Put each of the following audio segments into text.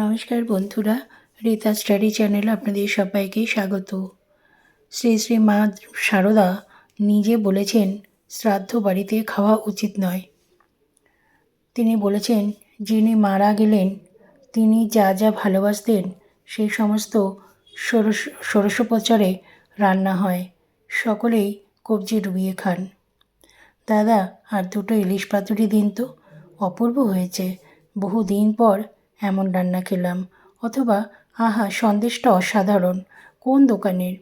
নমস্কার বন্ধুরা, Rita study channel আপনাদের সবাইকে স্বাগত। শ্রী শ্রী মা সারদা নিজে বলেছেন, শ্রাদ্ধ বাড়িতে খাওয়া উচিত নয়। তিনি বলেছেন, যিনি মারা গেলেন, তিনি যা যা ভালোবাসতেন সেই সমস্ত ষোড়শ, ষোড়শোপচারে রান্না হয়, সকলেই কবজি ডুবিয়ে খান। দাদা, আর দুটো ইলিশ পাতুরি দিন তো অপূর্ব হয়েছে। বহু দিন পর এমন রান্না খেলাম। অথবা, আহা, সন্দেশটা অসাধারণ। কোন দোকানের?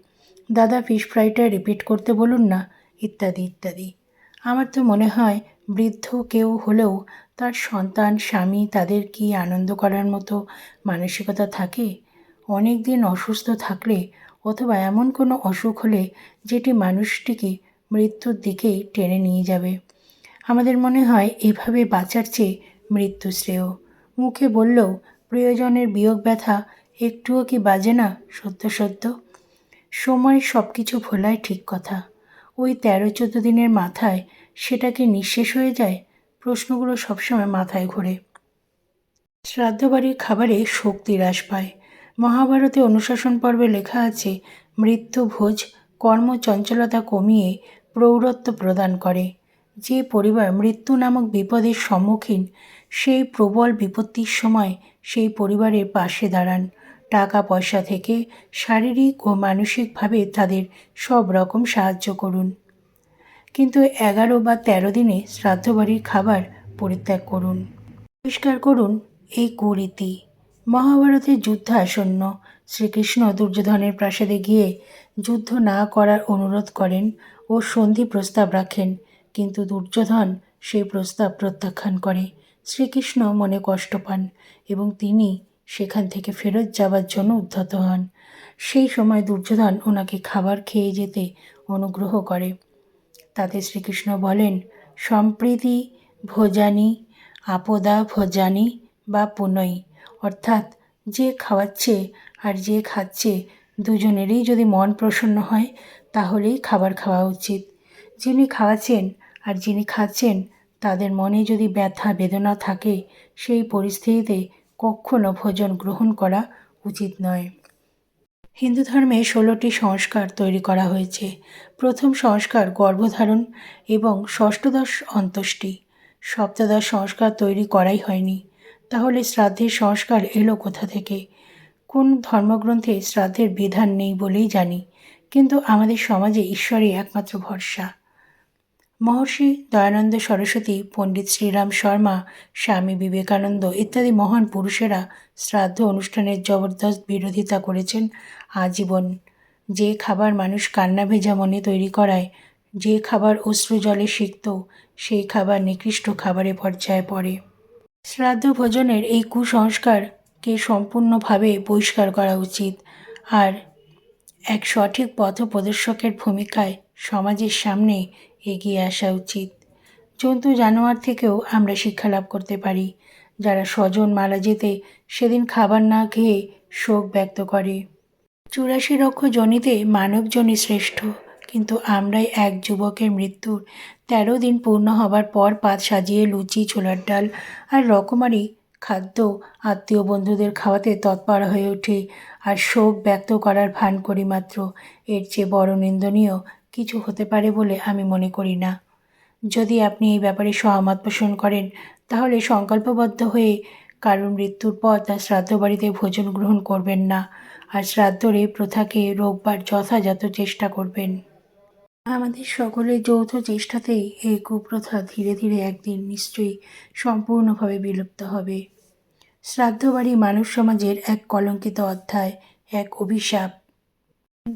দাদা ফিশ ফ্রাইটা রিপিট করতে বলুন না। ইত্যাদি ইত্যাদি। আমার তো মনে হয়, বৃদ্ধ কেউ হলেও তার সন্তান, স্বামী তাদের কি আনন্দ করার মতো মানসিকতা থাকে? অনেক দিন অসুস্থ থাকলে অথবা এমন কোনো অসুখ হলে যেটি মানুষটিকে মৃত্যুর দিকেই টেনে নিয়ে যাবে। আমাদের মনে হয়, এভাবে বাঁচার চেয়ে মৃত্যু শ্রেয় মুখে বললেও প্রিয়জনের বিয়োগ ব্যথা একটুও কি বাজে না? সত্য সত্য। সময় সব কিছু ভোলায় ঠিক কথা। ওই তেরো চোদ্দ দিনের মাথায় সেটা কি নিঃশেষ হয়ে যায়? প্রশ্নগুলো সবসময় মাথায় ঘোরে। শ্রাদ্ধবাড়ির খাবারে শক্তি হ্রাস পায়। মহাভারতে অনুশাসন পর্বে লেখা আছে মৃত্যু ভোজ কর্মচঞ্চলতা কমিয়ে প্রৌঢ়ত্ব প্রদান করে। যে পরিবার মৃত্যু নামক বিপদের সম্মুখীন, সেই প্রবল বিপত্তির সময় সেই পরিবারের পাশে দাঁড়ান। টাকা পয়সা থেকে শারীরিক ও মানসিকভাবে তাদের সব রকম সাহায্য করুন। কিন্তু এগারো বা তেরো দিনে শ্রাদ্ধবাড়ির খাবার পরিত্যাগ করুন। পরিষ্কার করুন এই কুরীতি। মহাভারতের যুদ্ধ আসন্ন শ্রীকৃষ্ণ দুর্যোধনের প্রাসাদে গিয়ে যুদ্ধ না করার অনুরোধ করেন ও সন্ধি প্রস্তাব রাখেন। কিন্তু দুর্যোধন সেই প্রস্তাব প্রত্যাখ্যান করে। শ্রীকৃষ্ণ মনে কষ্ট পান এবং তিনি সেখান থেকে ফেরত যাবার জন্য উদ্ধত হন। সেই সময় দুর্যোধন ওনাকে খাবার খেয়ে যেতে অনুগ্রহ করে। তাতে শ্রীকৃষ্ণ বলেন, সম্প্রীতি ভোজানি, আপদা ভোজানি বা পুনই। অর্থাৎ যে খাওয়াচ্ছে আর যে খাচ্ছে দুজনেরই যদি মন প্রসন্ন হয়, তাহলেই খাবার খাওয়া উচিত। যিনি খাওয়াচ্ছেন আর যিনি খাচ্ছেন, তাদের মনে যদি ব্যথা, বেদনা থাকে, সেই পরিস্থিতিতে কখনো ভোজন গ্রহণ করা উচিত নয়। হিন্দু ধর্মে ষোলোটি সংস্কার তৈরি করা হয়েছে। প্রথম সংস্কার গর্ভধারণ এবং ষষ্ঠদশ অন্ত্যেষ্টি। সপ্তদশ সংস্কার তৈরি করাই হয়নি। তাহলে শ্রাদ্ধের সংস্কার এলো কোথা থেকে? কোন ধর্মগ্রন্থে শ্রাদ্ধের বিধান নেই বলেই জানি, কিন্তু আমাদের সমাজে ঈশ্বরই একমাত্র ভরসা। মহর্ষি দয়ানন্দ সরস্বতী, পণ্ডিত শ্রীরাম শর্মা, স্বামী বিবেকানন্দ ইত্যাদি মহান পুরুষেরা শ্রাদ্ধ অনুষ্ঠানের জবরদস্ত বিরোধিতা করেছেন আজীবন। যে খাবার মানুষ কান্না ভেজা মনে তৈরি করায়, যে খাবার অশ্রু জলে সিক্ত, সেই খাবার নিকৃষ্ট খাবারে পর্যায়ে পড়ে। শ্রাদ্ধ ভোজনের এই কুসংস্কারকে সম্পূর্ণভাবে বহিষ্কার করা উচিত? আর এক সঠিক পথ প্রদর্শকের ভূমিকায় সমাজের সামনে এগিয়ে আসা উচিত। জন্তু জানোয়ার থেকেও আমরা শিক্ষা লাভ করতে পারি। যারা স্বজন মারা যেতে সেদিন খাবার না খেয়ে শোক ব্যক্ত করে। চুরাশি লক্ষ জনিতে মানবজনই শ্রেষ্ঠ, কিন্তু আমরাই এক যুবকের মৃত্যুর তেরো দিন পূর্ণ হবার পর পাত সাজিয়ে লুচি, ছোলার ডাল আর রকমারি খাদ্য আত্মীয় বন্ধুদের খাওয়াতে তৎপর হয়ে ওঠে। আর শোক ব্যক্ত করার ভান করি মাত্র। এর চেয়ে বড় নিন্দনীয় কিছু হতে পারে বলে আমি মনে করি না। যদি আপনি এই ব্যাপারে সহমত পোষণ করেন, তাহলে সংকল্পবদ্ধ হয়ে কারোর মৃত্যুর পর তার শ্রাদ্ধ বাড়িতে ভোজন গ্রহণ করবেন না, আর শ্রাদ্ধর প্রথাকে রোববার যথাযথ চেষ্টা করবেন। আমাদের সকলের যৌথ চেষ্টাতেই এই কুপ্রথা ধীরে ধীরে একদিন নিশ্চয়ই সম্পূর্ণভাবে বিলুপ্ত হবে। শ্রাদ্ধ বাড়ি মানব সমাজের এক কলঙ্কিত অধ্যায়, এক অভিশাপ।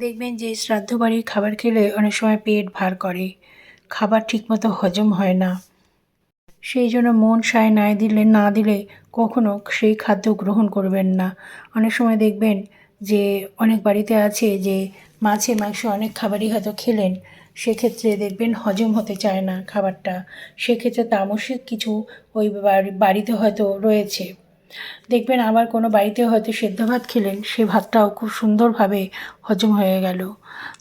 দেখবেন যে শ্রাদ্ধ বাড়ির খাবার খেলে অনেক সময় পেট ভার করে। খাবার ঠিকমতো হজম হয় না। সেই জন্য মন সায় না দিলে না দিলে কখনো সেই খাদ্য গ্রহণ করবেন না। অনেক সময় দেখবেন যে অনেক বাড়িতে আছে যে মাছে মাংস অনেক খাবারই হয়তো খেলেন, সেক্ষেত্রে দেখবেন হজম হতে চায় না খাবারটা। সেক্ষেত্রে তামসিক কিছু ওই বাড়িতে হয়তো রয়েছে। দেখবেন আবার কোনো বাড়িতে হয়তো সেদ্ধ ভাত খেলেন, সে ভাতটাও খুব সুন্দরভাবে হজম হয়ে গেল।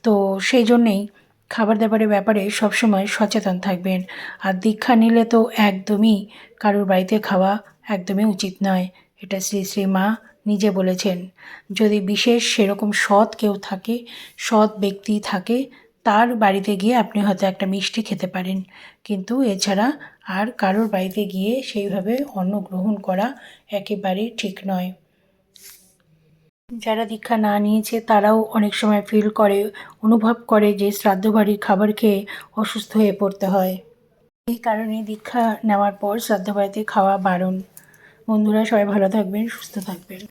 তো সেই জন্যেই খাবার দাবারের ব্যাপারে সবসময় সচেতন থাকবেন। আর দীক্ষা নিলে তো একদমই কারোর বাড়িতে খাওয়া একদমই উচিত নয়। এটা শ্রী শ্রী মা নিজে বলেছেন। যদি বিশেষ সেরকম সৎ কেউ থাকে, সৎ ব্যক্তি থাকে, তার বাড়িতে গিয়ে আপনি হয়তো একটা মিষ্টি খেতে পারেন। কিন্তু এছাড়া আর কারোর বাড়িতে গিয়ে সেইভাবে অন্ন গ্রহণ করা একেবারেই ঠিক নয়। যারা দীক্ষা না নিয়েছে, তারাও অনেক সময় ফিল করে, অনুভব করে যে শ্রাদ্ধ বাড়ির খাবার খেয়ে অসুস্থ হয়ে পড়তে হয়। এই কারণে দীক্ষা নেওয়ার পর শ্রাদ্ধ বাড়িতে খাওয়া বারণ। বন্ধুরা, সবাই ভালো থাকবেন, সুস্থ থাকবেন।